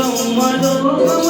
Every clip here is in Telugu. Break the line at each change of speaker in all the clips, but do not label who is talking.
তোমার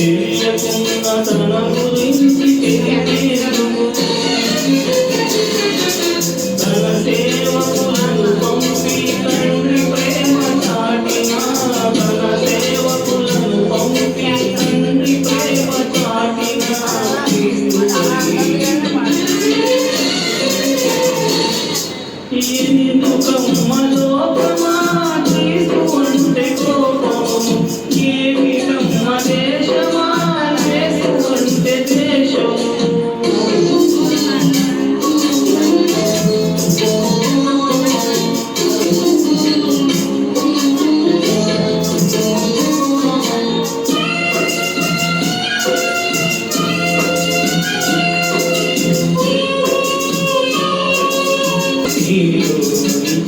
తెలియకుండా తన గురించి తెలియజేయము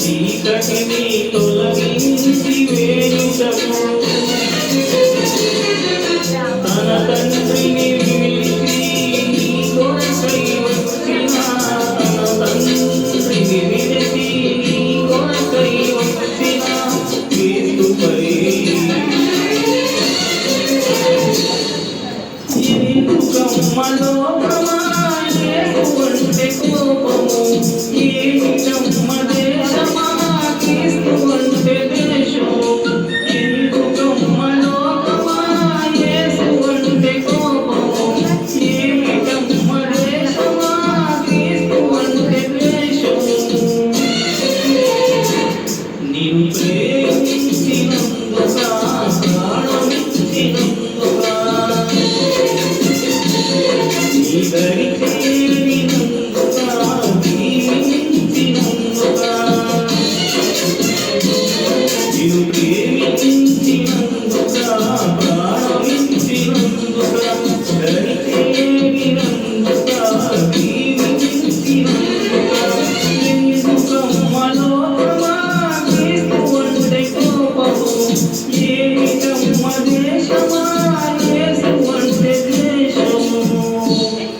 చీకటిని తొలగించి వేడుటకు తన తండ్రిని విలిచి కొరకై వచ్చిన తన తండ్రిని విలిచి నేను ప్రేమించినందుక ప్రాణమిచ్చినందుక నీ దరికి జీవించినందుక నిన్ను ప్రే Jesus.